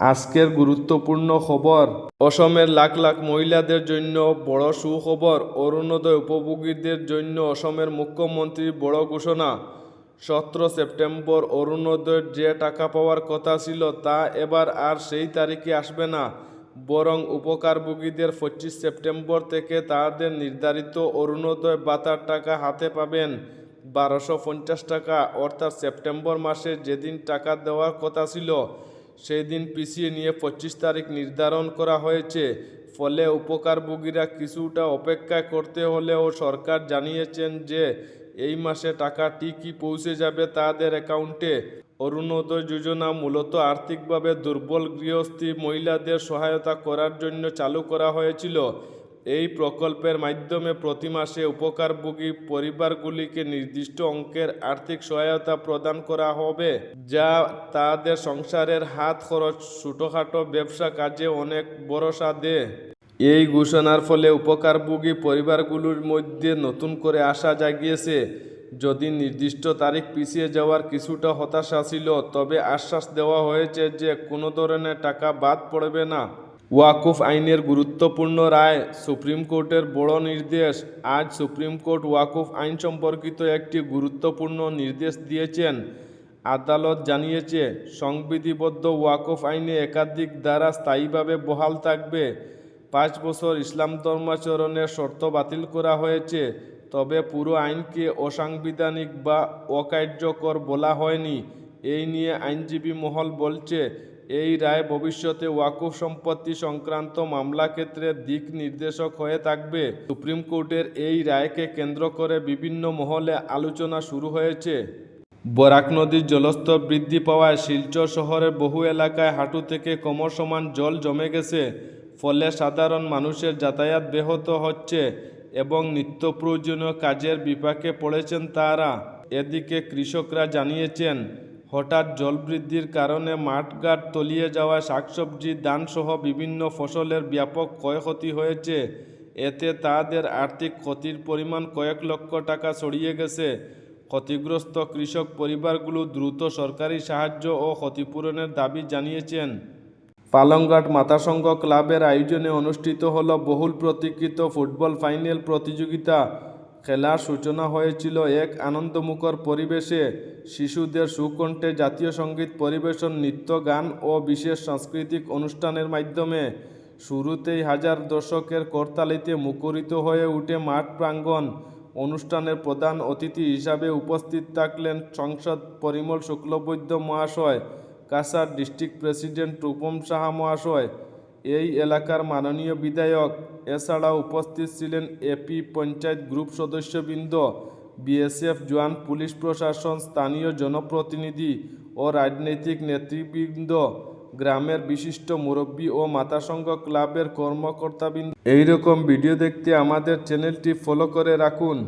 আজকের গুরুত্বপূর্ণ খবর। অসমের লাখ লাখ মহিলাদের জন্য বড় সুখবর, অরুণোদয় উপভোগীদের জন্য অসমের মুখ্যমন্ত্রীর বড় ঘোষণা। সতেরো সেপ্টেম্বর অরুণোদয়ের যে টাকা পাওয়ার কথা ছিল তা এবার আর সেই তারিখে আসবে না। বরং উপকারভোগীদের পঁচিশ সেপ্টেম্বর থেকে তাদের নির্ধারিত অরুণোদয় ভাতার টাকা হাতে পাবেন। বারোশো পঞ্চাশ টাকা, অর্থাৎ সেপ্টেম্বর মাসে যেদিন টাকা দেওয়ার কথা ছিল সেই দিন পিছিয়ে নিয়ে পঁচিশ তারিখ নির্ধারণ করা হয়েছে। ফলে উপকারভোগীরা কিছুটা অপেক্ষা করতে হলেও সরকার জানিয়েছেন যে, এই মাসে টাকা কি পৌঁছে যাবে তাদের অ্যাকাউন্টে। অরুণোদয় যোজনা মূলত আর্থিকভাবে দুর্বল গৃহস্থী মহিলাদের সহায়তা করার জন্য চালু করা হয়েছিল। এই প্রকল্পের মাধ্যমে প্রতি মাসে উপকারভোগী পরিবারগুলিকে নির্দিষ্ট অঙ্কের আর্থিক সহায়তা প্রদান করা হবে, যা তাদের সংসারের হাত খরচ, ছোটোখাটো ব্যবসা কাজে অনেক ভরসা দেয়। এই ঘোষণার ফলে উপকারভোগী পরিবারগুলোর মধ্যে নতুন করে আশা জাগিয়েছে, যদি নির্দিষ্ট তারিখ পিছিয়ে যাওয়ার কিছুটা হতাশা ছিল, তবে আশ্বাস দেওয়া হয়েছে যে কোনো ধরনের টাকা বাদ পড়বে না। ওয়াকুফ আইনের গুরুত্বপূর্ণ রায়, সুপ্রিম কোর্টের বড় নির্দেশ। আজ সুপ্রিম কোর্ট ওয়াকুফ আইন সম্পর্কিত একটি গুরুত্বপূর্ণ নির্দেশ দিয়েছেন। আদালত জানিয়েছে, সংবিধিবদ্ধ ওয়াকফ আইনে একাধিক দ্বারা স্থায়ীভাবে বহাল থাকবে। পাঁচ বছর ইসলাম ধর্মাচরণের শর্ত বাতিল করা হয়েছে, তবে পুরো আইনকে অসাংবিধানিক বা অকার্যকর বলা হয়নি। এই নিয়ে আইনজীবী মহল বলছে এই রায় ভবিষ্যতে ওয়াকুফ সম্পত্তি সংক্রান্ত মামলা ক্ষেত্রে দিক নির্দেশক হয়ে থাকবে। সুপ্রিম কোর্টের এই রায়কে কেন্দ্র করে বিভিন্ন মহলে আলোচনা শুরু হয়েছে। বরাক নদীর জলস্তর বৃদ্ধি পাওয়ায় শিলচর শহরের বহু এলাকায় হাঁটু থেকে কোমর সমান জল জমে গেছে। ফলে সাধারণ মানুষের যাতায়াত ব্যাহত হচ্ছে এবং নিত্য প্রয়োজনীয় কাজের বিপাকে পড়েছেন তারা। এদিকে কৃষকরা জানিয়েছেন হঠাৎ জল বৃদ্ধির কারণে মাঠঘাট তলিয়ে যাওয়া শাকসবজি, ধানসহ বিভিন্ন ফসলের ব্যাপক ক্ষয়ক্ষতি হয়েছে। এতে তাদের আর্থিক ক্ষতির পরিমাণ কয়েক লক্ষ টাকা ছড়িয়ে গেছে। ক্ষতিগ্রস্ত কৃষক পরিবারগুলো দ্রুত সরকারি সাহায্য ও ক্ষতিপূরণের দাবি জানিয়েছেন। পালংঘাট মাতাসংঘ ক্লাবের আয়োজনে অনুষ্ঠিত হল বহুল প্রতীক্ষিত ফুটবল ফাইনাল প্রতিযোগিতা। খেলার সূচনা হয়েছিল এক আনন্দমুখর পরিবেশে। শিশুদের সুকণ্ঠে জাতীয় সংগীত পরিবেশন, নৃত্য, গান ও বিশেষ সাংস্কৃতিক অনুষ্ঠানের মাধ্যমে। শুরুতেই হাজার দর্শকের করতালিতে মুখরিত হয়ে উঠে মাঠ প্রাঙ্গণ। অনুষ্ঠানের প্রধান অতিথি হিসাবে উপস্থিত থাকলেন সংসদ পরিমল শুক্লবৈদ্য মহাশয় কাসার ডিস্ট্রিক্ট প্রেসিডেন্ট রূপম সাহা মহাশয়। এই এলাকার মাননীয় বিধায়ক। এছাড়াও উপস্থিত ছিলেন এপি পঞ্চায়েত গ্রুপ সদস্যবৃন্দ বিএসএফ জওয়ান পুলিশ প্রশাসন, স্থানীয় জনপ্রতিনিধি ও রাজনৈতিক নেতৃবৃন্দ, গ্রামের বিশিষ্ট মুরব্বী ও মাতাসংঘ ক্লাবের কর্মকর্তাবৃন্দ। এইরকম ভিডিও দেখতে আমাদের চ্যানেলটি ফলো করে রাখুন।